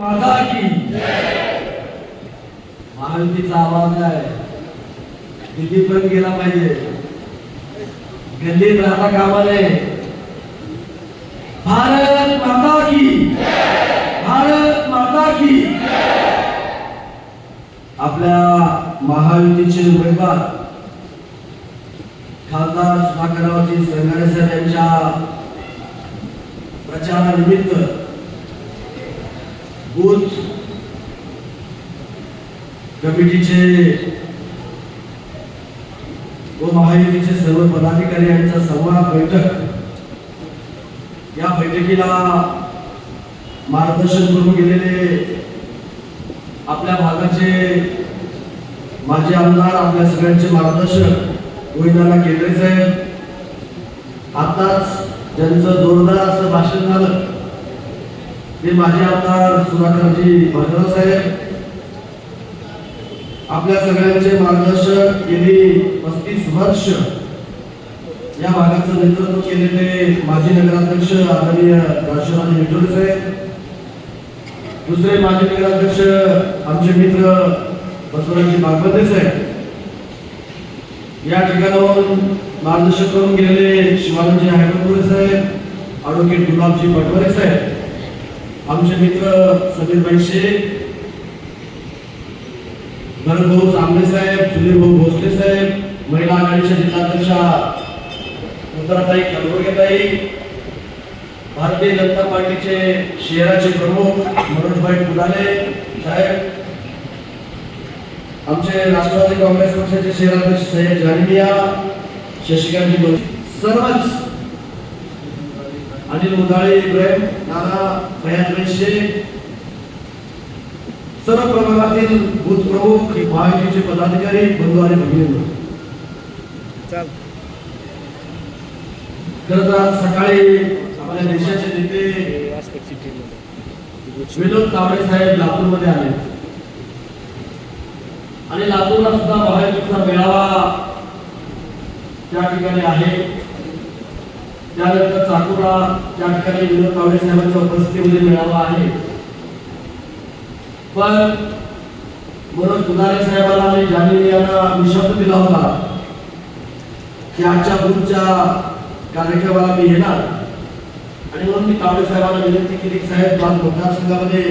माता की महायुतीचा आवाज आहे. दिल्लीपर्यंत गेला पाहिजे. गल्लीत राहता कामा नये. भारत माता की भारत माता की आपल्या महायुतीचे उमेदवार खासदार सुधाकररावजी संघाणे साहेब यांच्या प्रचारानिमित्त बूथ कमिटीचे व महायुतीचे सर्व पदाधिकारी यांचा संवाद बैठक. या बैठकीला मार्गदर्शन करून गेलेले आपल्या भागाचे माजी आमदार आपल्या सगळ्यांचे मार्गदर्शक गोविंदाला केंद्रे साहेब. आताच ज्यांचं जोरदार असं भाषण झालं ते माझी आमदार सुधाकरजी भद्र साहेब आपल्या सगळ्यांचे मार्गदर्शक गेली पस्तीस वर्ष या भागाचं नेतृत्व केलेले माजी नगराध्यक्ष आदरणीय राष्ट्रवादी विठोले साहेब दुसरे माजी नगराध्यक्ष आमचे मित्र बसवराजी बागवते साहेब या ठिकाणाहून मार्गदर्शन करून गेलेले शिवानंदजी हायकपुरे साहेब ॲडव्होकेट गुलाबजी पटवरे साहेब आमचे मित्र समीर भाई शेख भरत चांबळे साहेब सुधीर भाऊ भोसले साहेब महिला आघाडीच्या जिल्हाध्यक्षा उत्तराताई कलबुर्गेताई भारतीय जनता पार्टीचे शहराचे प्रमुख मनोजभाई फुलाले साहेब आमचे राष्ट्रवादी काँग्रेस पक्षाचे शहराध्यक्ष सय्यद जानिया शशिकांतजी सर्वच अनिल मुदाळे इब्राहिम नाना फयाज शेख. सर्व प्रभागातील बूथ प्रमुख महायुतीचे पदाधिकारी बंधू आणि भगिनी चाल. खरं तर आज सकाळी आपल्या देशाचे नेते विनोद तावडे साहेब लातूरमध्ये आले. आणि लातूरला सुद्धा महायुतीचा मेळावा त्या ठिकाणी आहे. त्यानंतर चाकूला त्या ठिकाणी विनोद तावडे साहेबांच्या उपस्थितीमध्ये मिळाला आहे. पण मनोज दुधारे साहेबांना आणि जानीर यांना मी शब्द दिला होता की आजच्या बुथच्या कार्यक्रमाला मी येणार. आणि म्हणून मी तावडे साहेबांना विनंती केली साहेब लाल मतदारसंघामध्ये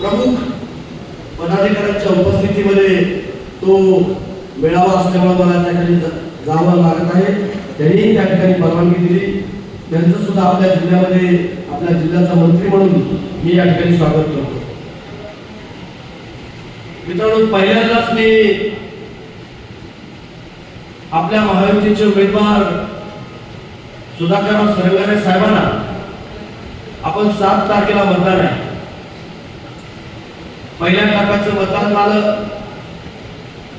प्रमुख पदाधिकाऱ्यांच्या उपस्थितीमध्ये तो मेळावा असल्यामुळे मला त्याकडे जावं लागत आहे. त्यांनी त्या ठिकाणी परवानगी दिली. त्यांचं सुद्धा आपल्या जिल्ह्यामध्ये आपल्या जिल्ह्याचा मंत्री म्हणून मी या ठिकाणी स्वागत करतो. मित्रांनो पहिल्यांदाच मी आपल्या महायुतीचे उमेदवार सुधाकरराव सरंगारे साहेबांना आपण सात तारखेला मतदान आहे. पहिल्या टप्प्याचं मतदान झालं.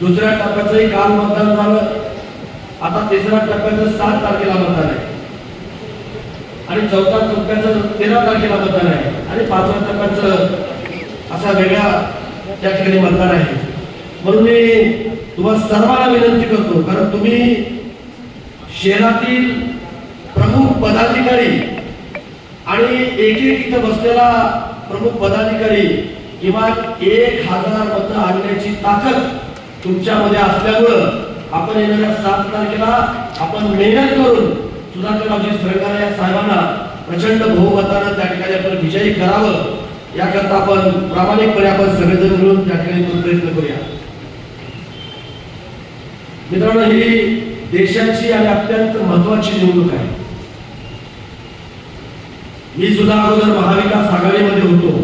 दुसऱ्या टप्प्याचंही काल मतदान झालं. आता टप्प्याचं सात तारखेला मतदान आहे. आणि चौथ्या टप्प्याचं तेरा तारखेला मतदान आहे. आणि पाचव्या टप्प्याचं असा वेगळा त्या ठिकाणी मतदान आहे. म्हणून मी तुम्हाला सर्वांना विनंती करतो कारण तुम्ही शहरातील प्रमुख पदाधिकारी आणि एक एक इथं बसलेला प्रमुख पदाधिकारी किमान एक हजार मतं आणण्याची ताकद तुमच्यामध्ये असल्यामुळं आपण येणाऱ्या सात तारखेला आपण मेहनत करून सुधाकररावजी सरकार या साहेबांना प्रचंड बहुमतानं त्या ठिकाणी आपण विजयी करावं याकरता आपण प्रामाणिकपणे आपण सगळेजण मिळून त्या ठिकाणी प्रयत्न करूया. मित्रांनो ही देशाची आणि अत्यंत महत्वाची निवडणूक आहे. मी सुद्धा अगोदर महाविकास आघाडीमध्ये होतो.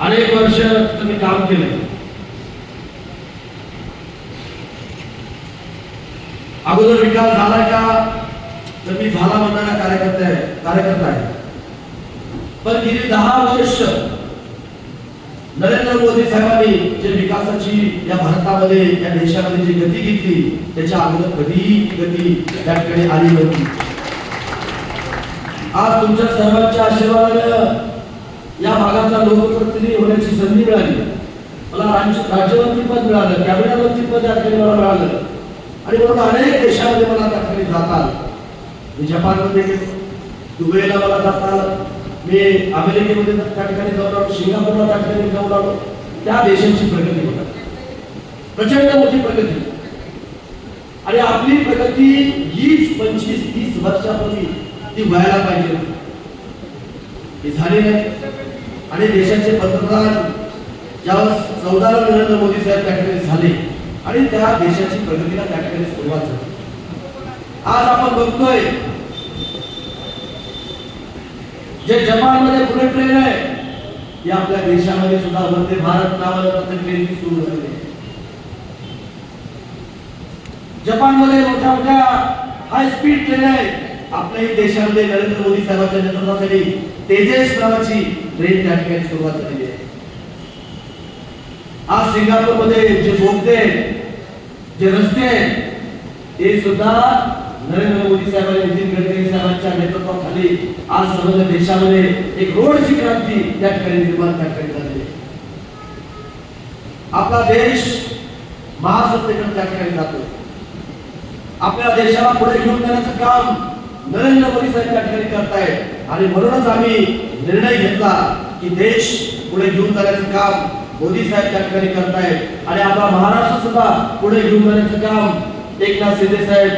अनेक वर्ष मी काम केलंय. अगोदर विकास झालाय का? तर मी झाला म्हणणारा कार्यकर्ता आहे कार्यकर्ता आहे. पण गेली दहा वर्ष नरेंद्र मोदी साहेबांनी जे विकासाची या भारतामध्ये या देशामध्ये जी गती घेतली त्याच्या अगोदर कधीही गती त्या ठिकाणी आली नव्हती. आज तुमच्या सर्वांच्या आशीर्वादानं या भागाचा लोकप्रतिनिधी होण्याची संधी मिळाली. मला राज्य राज्यमंत्री पद मिळालं कॅबिनेट मंत्री पद त्या ठिकाणी मला मिळालं. आणि म्हणून अनेक देशामध्ये मला त्या ठिकाणी जातात. मी जपानमध्ये गेलो दुबईला मला जाता आलं मी अमेरिकेमध्ये त्या ठिकाणी जाऊन आलो सिंगापूरला त्या ठिकाणी जाऊन आलो. त्या देशांची प्रगती होतात प्रचंड मोठी प्रगती. आणि आपली प्रगती हीच पंचवीस तीस वर्षापूर्वी ती व्हायला पाहिजे. ती झाली नाही. आणि देशाचे पंतप्रधान ज्यावेळेस चौदा नरेंद्र मोदी साहेब त्या ठिकाणी झाले आणि त्या देशाची प्रगतीला त्या ठिकाणी सुरुवात झाली. आज आपण बघतोय जे जपानमध्ये बुलेट ट्रेन आहे ती आपल्या देशामध्ये सुद्धा वंदे भारत नावानं ट्रेन सुरू झाली. आहे जपानमध्ये मोठ्या मोठ्या हाय स्पीड ट्रेन आहे आपल्याही देशामध्ये नरेंद्र मोदी साहेबांच्या नेतृत्वाखाली तेजस नावाची ट्रेन त्या ठिकाणी सुरुवात झालेली आहे. आज सिंगापूरमध्ये जे बोगदे जे रस्ते ते सुद्धा नरेंद्र मोदी साहेबांनी नितीन गडकरी साहेबांच्या नेतृत्वाखाली आज समग्र देशामध्ये एक रोडची क्रांती त्या ठिकाणी निर्माण त्या ठिकाणी झालेली आपला देश महासत्तेकडे त्या ठिकाणी जातो आपल्या देशाला पुढे घेऊन जाण्याचं काम नरेंद्र मोदी साहेब त्या ठिकाणी करतायत. आणि म्हणूनच आम्ही निर्णय घेतला की देश पुढे घेऊन जाण्याचं काम मोदी साहेब त्या ठिकाणी करतायत. आणि आपला महाराष्ट्र सुद्धा पुढे घेऊन जाण्याचं काम एकनाथ शिंदे साहेब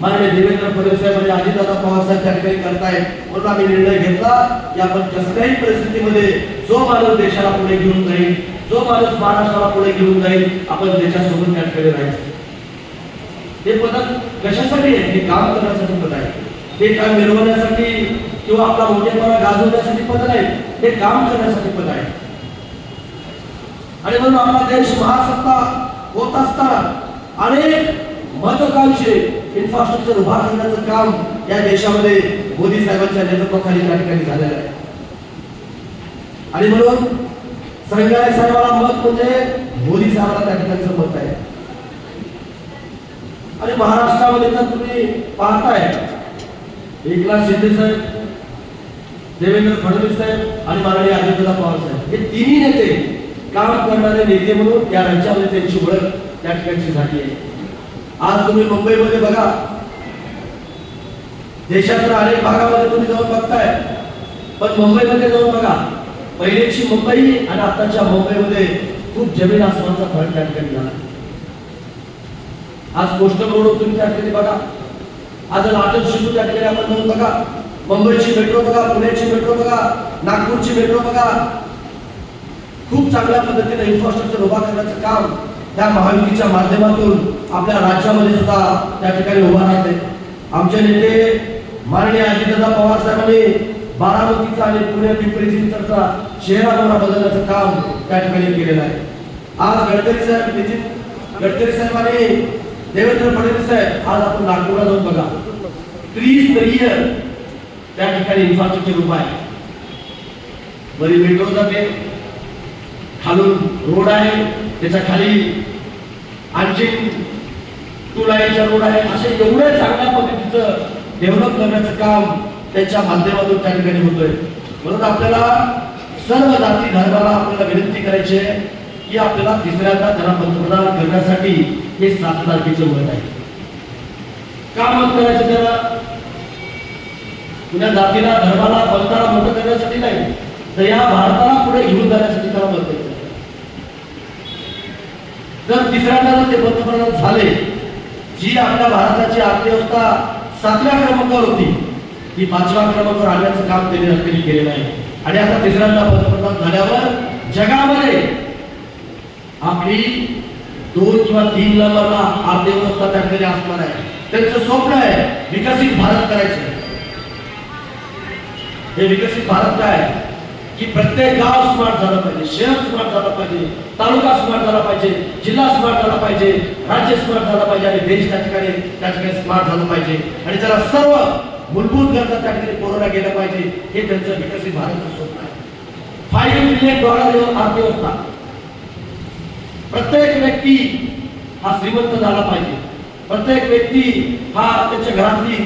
माननीय देवेंद्र फडणवीस साहेब आणि अजितदादा पवार साहेब त्या ठिकाणी करतायत. म्हणून आम्ही निर्णय घेतला की आपण कसल्याही परिस्थितीमध्ये जो माणूस देशाला पुढे घेऊन जाईल जो माणूस महाराष्ट्राला पुढे घेऊन जाईल आपण देशासोबत त्या ठिकाणी राहायचं. हे पदक कशासाठी आहे? हे काम करण्यासाठी पद आहे. हे काम मिळवण्यासाठी किंवा आपला मोठेपणा गाजवण्यासाठी पद नाही हे काम करण्यासाठी पद आहे. आणि म्हणून आपला देश महासत्ता होत असताना अनेक महत्वाकांक्षी इन्फ्रास्ट्रक्चर उभा करण्याचं काम या देशामध्ये मोदी साहेबांच्या नेतृत्वाखाली त्या ठिकाणी झालेलं आहे. आणि म्हणून संघाय साहेबाला मत म्हणजे मोदी साहेबाला त्या ठिकाणचं मत आहे. आणि महाराष्ट्रामध्ये तर तुम्ही पाहताय एकनाथ शिंदे साहेब देवेंद्र फडणवीस साहेब आणि माननीय अजितदादा पवार साहेब हे तिन्ही नेते काम करणारे नेते म्हणून या राज्यामध्ये त्यांची ओळख त्या ठिकाणची झाली आहे. आज तुम्ही मुंबईमध्ये बघा. देशाच्या अनेक भागामध्ये तुम्ही जाऊन बघताय. पण मुंबईमध्ये जाऊन बघा. पहिलेची मुंबई आणि आताच्या मुंबईमध्ये खूप जमीन आसमानचा फरक त्या ठिकाणी झाला. आज कोस्टल रोड तुम्ही त्या ठिकाणी बघा. आज लाटन शिकू त्या ठिकाणी आपण जाऊन बघा. मुंबईची मेट्रो बघा पुण्याची मेट्रो बघा नागपूरची मेट्रो बघा. खूप चांगल्या पद्धतीने इन्फ्रास्ट्रक्चर उभा करण्याचं काम त्या महायुतीच्या माध्यमातून आपल्या राज्यामध्ये सुद्धा त्या ठिकाणी उभा राहते. आमचे नेते माननीय अजितदादा पवार साहेबांनी बारामतीचा आणि पुणे पिंपरी चिंचवडचा शहराला बदलण्याचं काम त्या ठिकाणी केलेलं आहे. आज गडकरी साहेब नितीन गडकरी साहेब आणि देवेंद्र फडणवीस साहेब आज आपण नागपूरला जाऊन बघा. त्रिस्तरीय त्या ठिकाणी इन्फ्रास्ट्रक्चर उभा आहे. बरी मेट्रो जाते. खालून रोड आहे त्याच्याखाली आणखी तुलाईचा रोड आहे. असे एवढ्या चांगल्या पद्धतीचं डेव्हलप करण्याचं काम त्याच्या माध्यमातून त्या ठिकाणी होतोय. म्हणून आपल्याला सर्व जाती धर्माला आपल्याला विनंती करायची आहे की आपल्याला तिसऱ्यांदा त्यांना पंतप्रधान करण्यासाठी हे सात तारखेचं मत आहे. का मत करायचं त्याला? कुण्या जातीला धर्माला पंथाला मोठं करण्यासाठी नाही. तर या भारताला पुढे घेऊन जाण्यासाठी त्याला मत द्यायचं आहे. जर तिसऱ्यांदा जर ते पंतप्रधान झाले जी आपल्या भारताची अर्थव्यवस्था सातव्या क्रमांकावर होती ती पाचव्या क्रमांकावर आणण्याचं काम त्यांनी केलेलं आहे. आणि आता तिसऱ्यांदा पंतप्रधान झाल्यावर जगामध्ये आपली दोन किंवा तीन नंबरला अर्थव्यवस्था त्या असणार आहे. त्यांचं स्वप्न आहे विकसित भारत करायचं. हे विकसित भारत काय आहे? की प्रत्येक गाव स्मार्ट झालं पाहिजे शहर स्मार्ट झालं पाहिजे तालुका स्मार्ट झाला पाहिजे जिल्हा स्मार्ट झाला पाहिजे राज्य स्मार्ट झाला पाहिजे आणि देश त्या ठिकाणी त्या ठिकाणी स्मार्ट झालं पाहिजे. आणि त्याला सर्व मूलभूत गरजा त्या ठिकाणी कोरोना गेलं पाहिजे हे त्यांचं विकसित भारतचं स्वप्न आहे. फाईव्ह ट्रिलियन डॉलर अर्थव्यवस्था प्रत्येक व्यक्ती हा श्रीमंत झाला पाहिजे. प्रत्येक व्यक्ती हा त्याच्या घरातली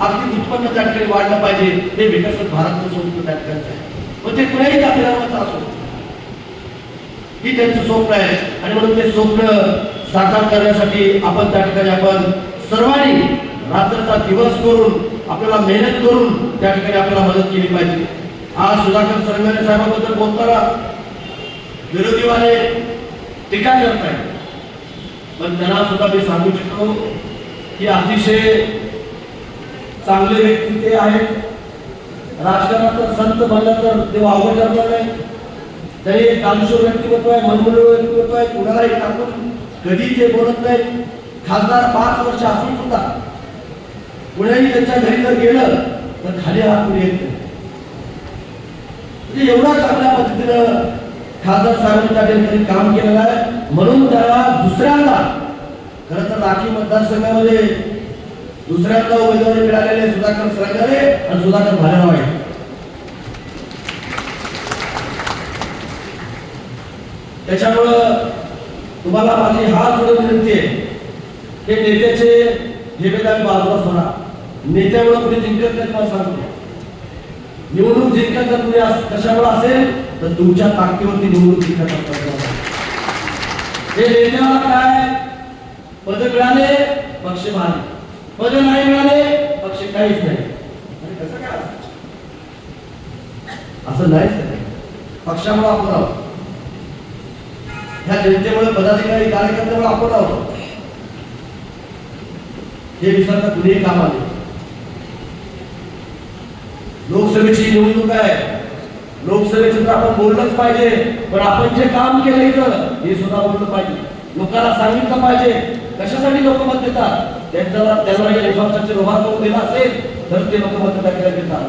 आर्थिक उत्पन्न त्या ठिकाणी वाढलं पाहिजे हे विकसित भारतचं स्वप्न त्या ठिकाणचं आहे. मग ते कुणाही जाती असो. ही त्यांचं स्वप्न आहे. आणि म्हणून ते स्वप्न साकार करण्यासाठी आपण त्या ठिकाणी आपण सर्वांनी रात्रचा दिवस करून आपल्याला मेहनत करून त्या ठिकाणी आपल्याला मदत केली पाहिजे. आज सुधाकर सरगणे साहेबांबद्दल बोलताना विरोधीवाले टीका करत आहेत. पण त्यांना सुद्धा मी सांगू शकतो की अतिशय चांगले व्यक्ती ते आहेत. राजकारणात तर संत म्हणलं तर ते वावगं ठरलं नाही तरी एक दानशूर व्यक्तिमत्व आहे मनमुळ व्यक्तिमत्व आहे कुणालाही टाकून कधी ते बोलत नाही खासदार पाच वर्ष असून सुद्धा कुणाही त्यांच्या घरी जर गेलं तर खाली हा पुढे येत नाही. म्हणजे एवढा चांगल्या पद्धतीनं खासदार साहेबांनी त्या ठिकाणी काम केलेलं आहे. म्हणून त्याला दुसऱ्यांदा खरं तर राखी मतदारसंघामध्ये दुसऱ्यांदा उमेदवारी मिळालेले सुधाकर सरकारे आणि सुधाकर भालेराव आहे. त्याच्यामुळं तुम्हाला माझी हात जोडून विनंती आहे हे नेत्याचे जिम्मेदारी बाजूला सोडा. नेत्यामुळे कुणी जिंकत नाही तुम्हाला सांगतो. निवडणूक जिंकत जर तुम्ही कशामुळे असेल तर तुमच्या ताकदीवरती निवडणूक जिंकत असतात. हे नेत्याला काय? पद मिळाले पक्ष मारले पद नाही मिळाले पक्ष काहीच नाही. कसं काय असं? नाहीच पक्षामुळे आपण आहोत. ह्या जनतेमुळे पदाधिकारी कार्यकर्त्यामुळे आपण आहोत. हे विसरता कुणीही काम आले. लोकसभेची निवडणूक आहे. लोकसभेचं तर आपण बोललंच पाहिजे पण आपण जे काम केलं इथं हे सुद्धा बोललं पाहिजे. लोकांना सांगितलं पाहिजे. कशासाठी लोक मत देतात? त्यांचा त्याला इन्फ्रास्ट्रक्चर उभा करून दिला असेल तर ते लोक मत टाकायला देतात.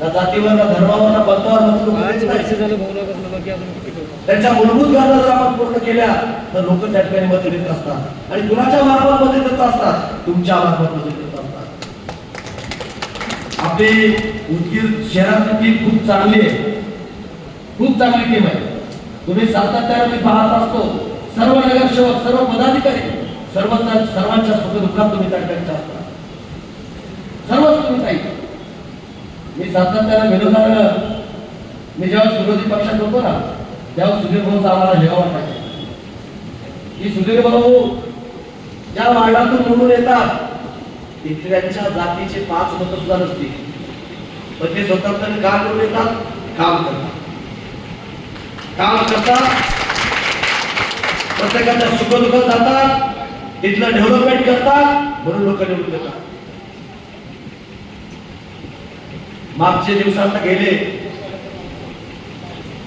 ना जातीवर ना धर्मावर ना पंथावर त्यांच्या मूलभूत गरजा जर आपण पूर्ण केल्या तर लोक त्या ठिकाणी मत देत असतात. आणि कुणाच्या मार्फत मत देत असतात? तुमच्या मार्फत मत देत असतात. आपले उदगीर शहरातली टीम खूप चांगली आहे. खूप चांगली टीम आहे. तुम्ही सातत्याने पाहत असतो सर्व नगरसेवक सर्व पदाधिकारी सर्व सर्वांच्या सुख दुःखात तुम्ही त्यांच्या असतात असता सर्वच तुम्ही काही. मी सातत्यानं विरोधानं मी जेव्हा विरोधी पक्षात होतो ना तेव्हा सुधीर भाऊचा आम्हाला हेवा वाटायचा. की सुधीर भाऊ ज्या मांडातून निवडून येतात तिथल्यांच्या जातीचे पाच मत सुद्धा नसतील. पण ते स्वतंत्र का निवडून येतात? काम करतात. काम करतात. प्रत्येकाच्या सुखदुःख जातात. तिथलं डेव्हलपमेंट करतात म्हणून लोक निवडून देतात. मागचे दिवसात गेले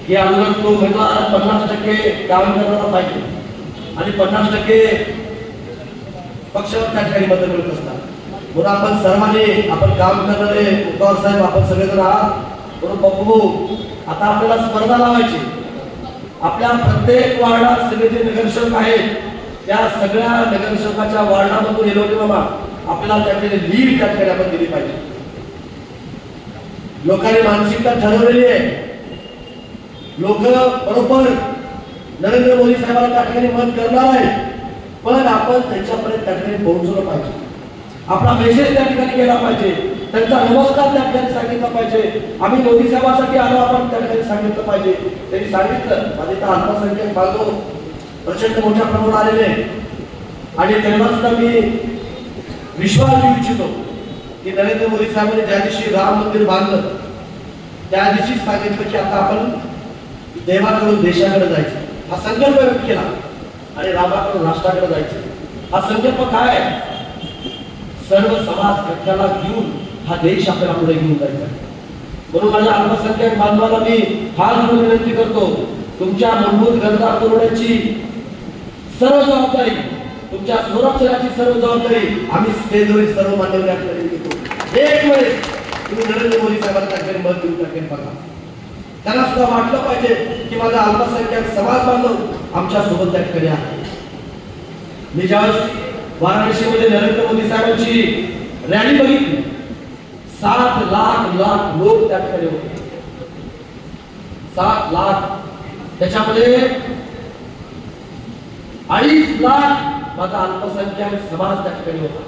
की अगोदर तो उमेदवार पन्नास टक्के काम पाहिजे. आणि पन्नास टक्के पक्षावर त्या ठिकाणी मदत मिळत असतात. म्हणून आपण सर्वांनी आपण काम करणारे पवार साहेब आपण सगळेजण आहात. म्हणून बघू आता आपल्याला स्पर्धा लावायची. आपल्या प्रत्येक वार्डात समिती जे नगरसेवक आहेत. त्या सगळ्या नगरसेवकाच्या वार्डामधून येलो की बाबा आपल्याला त्या ठिकाणी लीड त्या ठिकाणी आपण दिली पाहिजे. लोकांनी मानसिकता ठरवलेली आहे. लोक बरोबर नरेंद्र मोदी साहेबांना त्या ठिकाणी मत करणार आहे पण आपण त्यांच्यापर्यंत त्या ठिकाणी पोहोचलं पाहिजे. आपला मेसेज त्या ठिकाणी गेला पाहिजे. त्यांचा नमस्कार त्या ठिकाणी सांगितला पाहिजे. आम्ही मोदी साहेबांसाठी आलो आपण त्या ठिकाणी सांगितलं पाहिजे. त्यांनी सांगितलं माझे तर अल्पसंख्याक बांधव प्रचंड मोठ्या प्रमाणात आलेले आहे. आणि तेव्हा सुद्धा मी विश्वास देऊ इच्छितो की नरेंद्र मोदी साहेबांनी ज्या दिवशी राम मंदिर बांधलं त्या दिवशी सांगितलं की आता आपण देवाकडून देशाकडे जायचं. हा संकल्प व्यक्त केला. आणि रामाकडून राष्ट्राकडे जायचं. हा संकल्प काय आहे? सर्व समाज घटकाला घेऊन हा देश आपल्याला पुढे घेऊन जायचा म्हणून माझ्या अल्पसंख्याक बांधवाला मी फार विनंती करतो. तुमच्या मूलभूत गरजा पुरवण्याची सर्व जबाबदारी तुमच्या सुरक्षणाची सर्व जबाबदारी आम्ही स्टेजवरील सर्व मान्यवर आपल्याला घेतो एक वेळेस तुम्ही नरेंद्र मोदी साहेबांना मत देऊन त्या बघा. त्यांना सुद्धा वाटलं पाहिजे की माझा अल्पसंख्याक समाज बांधव आमच्यासोबत त्या ठिकाणी आहे. मी ज्यावेळेस वाराणसीमध्ये नरेंद्र मोदी साहेबांची रॅली बघितली सात लाख लाख लोक त्या ठिकाणी होते. सात लाख. त्याच्यामध्ये अडीच लाख माझा अल्पसंख्याक समाज त्या ठिकाणी होता.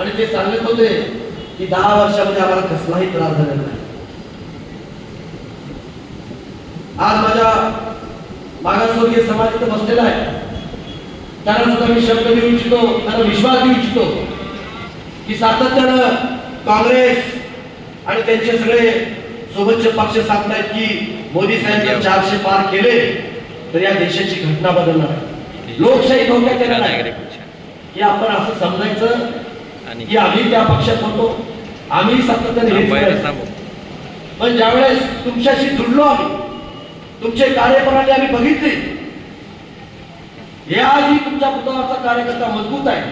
आणि ते सांगत होते की दहा वर्षामध्ये आम्हाला कसलाही त्रास झालेला नाही. आज माझ्या मागासवर्गीय समाज इथं बसलेला आहे. त्यांना सुद्धा मी शब्द देऊ इच्छितो त्यांना विश्वास देऊ इच्छितो की सातत्यानं काँग्रेस आणि त्यांचे सगळे सोबतचे पक्ष सांगतायत की मोदी साहेब चारशे पार केले तर या देशाची घटना बदलणार आहे. लोकशाही धोक्यात येणार आहे. की आपण असं समजायचं आणि की आम्ही त्या पक्षात होतो. आम्ही सातत्याने. पण ज्यावेळेस तुमच्याशी जुडलो आम्ही तुमचे कार्यप्रणाली आम्ही बघितली हे आजही तुमच्या पुतळाचा कार्यकर्ता मजबूत आहे.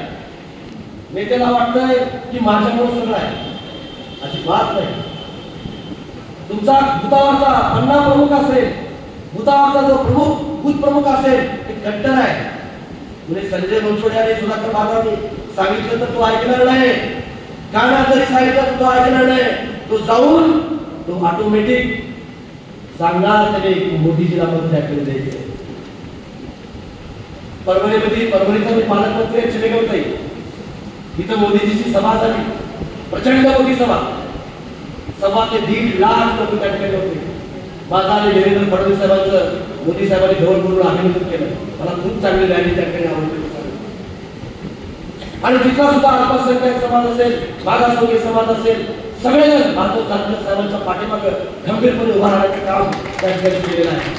नेत्याला वाटतंय की माझ्यामुळे सगळं आहे. अजिबात नाही. तुमचा भूतावरचा पन्ना प्रमुख असेल भूतावरचा जो प्रमुख भूत प्रमुख असेल ते कट्टर आहे म्हणजे संजय बनसोडे आणि सुधाकर बाबांनी सांगितलं तर तो ऐकणार नाही. काना जरी सांगितलं तर तो ऐकणार नाही. तो जाऊन तो ऑटोमॅटिक सांगणार त्याने मोदीजीला मदत त्याकडे द्यायचे परभणीमध्ये परभणीचा मी पालकमंत्री आहे चिमेगावताई इथं मोदीजीची सभा झाली. प्रचंड मोठी सभा. सव्वा ते दीड लाख लोक त्या ठिकाणी होते. माझा आणि देवेंद्र फडणवीस साहेबांचं मोदी साहेबांनी धोरण करून अभिनंदन केलं. मला खूप चांगली रॅली त्या ठिकाणी आवडली. आणि जिथला सुद्धा अल्पसंख्याक समाज असेल मागासवर्गीय समाज असेल सगळेजण भारतीय जानकर साहेबांच्या पाठीमागे गंभीरपणे उभा राहण्याचं काम त्या ठिकाणी केलेलं आहे.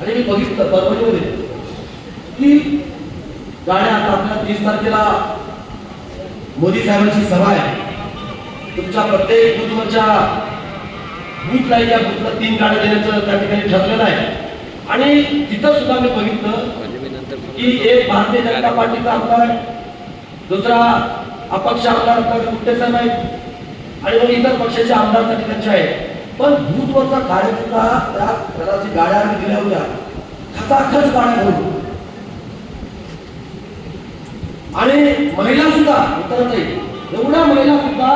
आणि मी बघितलं परभणीमध्ये की गाड्या आता आपल्या तीस तारखेला मोदी साहेबांची सभा आहे. तुमच्या प्रत्येक बूथवरच्या बुथला या बुथला तीन गाड्या देण्याचं त्या ठिकाणी ठरलेलं आहे. आणि तिथं सुद्धा मी बघितलं की एक भारतीय जनता पार्टीचा आमदार आहे दुसरा अपक्ष आमदार आपल्याकडे नाही साहेब आहेत आणि मग इतर पक्षाचे आमदार त्या ठिकाणचे आहेत. पण बुथवरचा कार्यकर्ता त्या त्याला गाड्या आम्ही दिल्या होत्या. खचाखच गाड्या घेऊन. आणि महिला सुद्धा उतरत एवढ्या महिला सुद्धा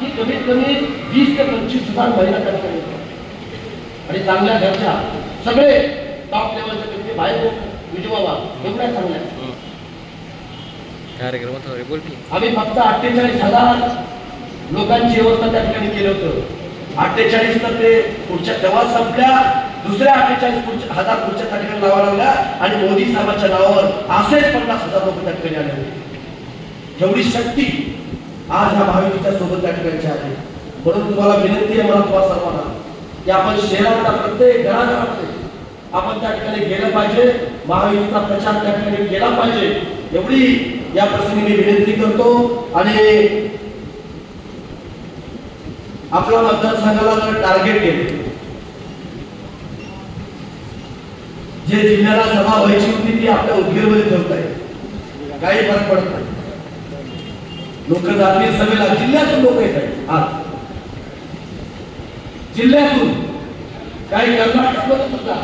की कमीत कमी वीस ते पंचवीस हजार महिला त्या ठिकाणी होत्या. आणि चांगल्या घरच्या सगळे टॉप लेवलचे व्यक्ती बाहेर विजय बाबा एवढ्या चांगल्या आम्ही फक्त अठ्ठेचाळीस हजार लोकांची व्यवस्था त्या ठिकाणी केलं होतं. अठ्ठेचाळीस तर ते पुढच्या तेव्हा संपल्या दुसऱ्या अठ्ठेचाळीस पुढच्या हजार पुढच्या त्या ठिकाणी लावा लागल्या आणि मोदी साहेबांच्या नावावर असेच पन्नास हजार लोक त्या ठिकाणी आले होते. एवढी शक्ती आज ह्या महायुतीच्या सोबत त्या ठिकाणची आहे. म्हणून तुम्हाला विनंती आहे मला तुम्हाला सर्वांना की आपण शहरातल्या प्रत्येक घराघरामध्ये आपण त्या ठिकाणी गेलं पाहिजे महायुतीचा प्रचार त्या ठिकाणी केला पाहिजे. एवढी या प्रसंगी मी विनंती करतो आणि आपल्या मतदारसंघाला जर टार्गेट केले जे जिल्ह्याला सभा व्हायची होती ती आपल्या उदगीरमध्ये ठेवत आहे काही फरक पडत नाही. लोक जातील सभेला जिल्ह्यातून लोक येत आहेत. आज. जिल्ह्यातून. काही कर्नाटकमधून सुद्धा.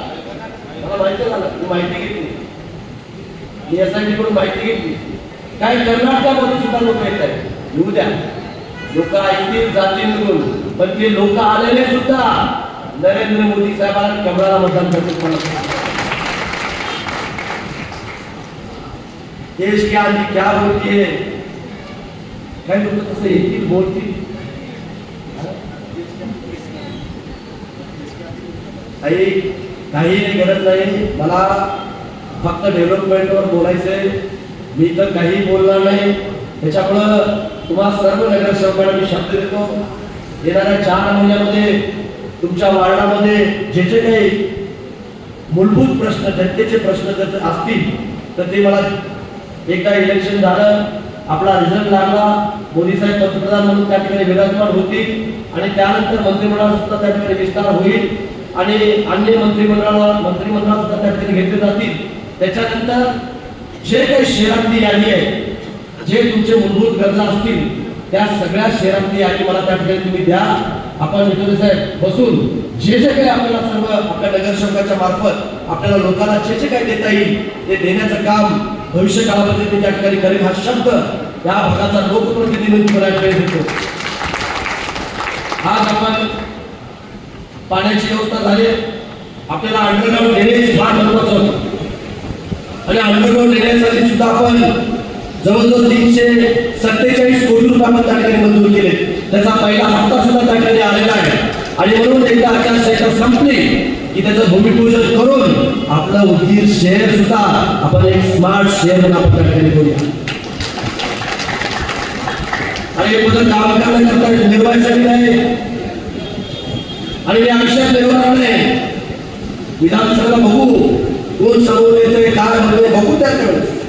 मला माहिती झालं मी माहिती घेतली. मी एस आयकडून माहिती घेतली. काही कर्नाटकामध्ये सुद्धा लोक येत आहेत. येऊ द्या. लोक ऐकतील जातील निघून पण ते लोक आलेले सुद्धा नरेंद्र मोदी साहेबांना कमळाला मतदान करतील म्हणत देश क्या आली क्या होती है? काही लोक तसं येतील बोलतील काही काही गरज नाही. मला फक्त डेव्हलपमेंटवर बोलायचंय. मी तर काही बोलणार नाही. त्याच्यामुळं तुम्हाला सर्व नगरसेवकांना मी शब्द देतो. येणाऱ्या चार महिन्यामध्ये तुमच्या वार्डामध्ये जे जे काही मूलभूत प्रश्न जनतेचे प्रश्न जर असतील तर ते मला एकदा इलेक्शन झालं. आपला रिझल्ट लागला. मोदी साहेब पंतप्रधान म्हणून त्या ठिकाणी विराजमान होतील आणि त्यानंतर मंत्रिमंडळात सुद्धा त्या ठिकाणी विस्तार होईल. आणि अन्य मंत्रिमंडळाला मंत्रिमंडळात सुद्धा त्या ठिकाणी घेतले जातील. त्याच्यानंतर जे काही शहरांची यादी आहे जे तुमचे मूलभूत गरजा असतील त्या सगळ्या शहरांची यादी मला त्या ठिकाणी तुम्ही द्या. आपण विठोले साहेब बसून जे जे काही आपल्याला सर्व आपल्या नगरसेवकाच्या मार्फत आपल्याला लोकांना जे जे काही देता येईल ते देण्याचं काम भविष्य काळामध्ये त्या ठिकाणी करेल हा शब्द या भागाचा लोकप्रतिनिधी म्हणून तुम्हाला या देतो. आज आपण पाण्याची व्यवस्था झाली. आपल्याला अंडरग्राऊंड ड्रेनेज फार महत्वाचं होतं. आणि अंडरग्राऊंड ड्रेनेजसाठी सुद्धा आपण जवळजवळ तीनशे सत्तेचाळीस कोटी रुपये आपण त्या ठिकाणी मंजूर केले. त्याचा पहिला हप्ता सुद्धा त्या ठिकाणी आलेला आहे. आणि म्हणून एकदा आचारसंहिता संपली की त्याचं भूमिपूजन करून आपलं उदगीर शहर सुद्धा आपण एक स्मार्ट शहर म्हणून आपण त्या ठिकाणी करूया. आणि हे पद काम करण्याकरता निर्वाहीसाठी आहे. आणि मी आयुष्यात निर्माण नाही विधानसभा बघू कोण समोर येतोय काय म्हणतोय बघू त्याच्यावेळेस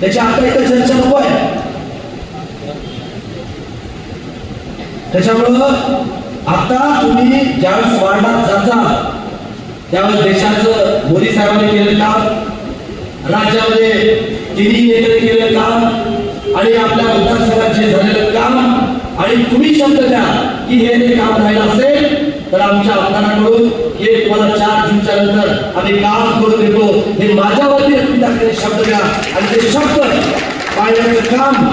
त्याच्या आता इथं चर्चा नको आहे. त्याच्यामुळं आता तुम्ही ज्यावेळेस वाढणार जाता त्यावेळेस देशाचं मोदी साहेबांनी केलेलं काम राज्यामध्ये तिन्ही नेत्याने केलेलं काम आणि आपल्या विधानसभाचे झालेलं काम आणि तुम्ही शब्द द्या की हे काम राहिलं असेल तर आमच्या आमदारांकडून हे तुम्हाला चार जूनच्या नंतर आम्ही काम करून देतो. हे माझ्यावरती तुम्ही शब्द द्या. आणि ते शब्द पाळण्याचं काम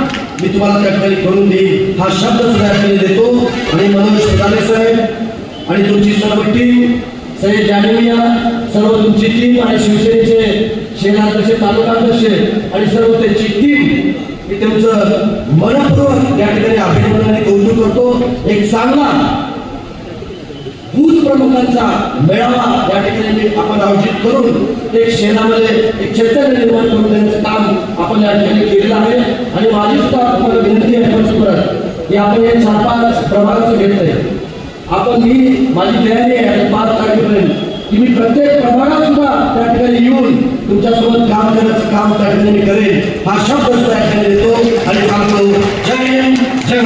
मी तुम्हाला त्या ठिकाणी करून देईन. हा शब्द सुद्धा देतो. आणि मनोज फुटाणे साहेब आणि तुमची सर्व टीम सय्यद जानेमिया सर्व तुमची टीम आणि शिवसेनेचे शहराध्यक्ष तालुकाध्यक्ष आणि सर्व त्यांची टीम मी त्यांचं मनपूर्वक या ठिकाणी अभिनंदनाने कौतुक करतो. एक चांगला बूथ प्रमुखांचा मेळावा या ठिकाणी आपण आयोजित करून एक शेणामध्ये एक चैतन्य निर्माण करून देण्याचं काम आपण या ठिकाणी केलेलं आहे. आणि माझी सुद्धा तुम्हाला विनंती आहे परत परत की आपण हे चार पाच प्रभागाचं घेतलंय. आपण मी माझी तयारी आहे पाच तारखेपर्यंत तुम्ही प्रत्येक प्रमाणात सुद्धा त्या ठिकाणी येऊन तुमच्यासोबत काम करण्याचं काम त्या ठिकाणी करेल. हा शब्द त्या ठिकाणी देतो आणि सांगतो जय हिंद जय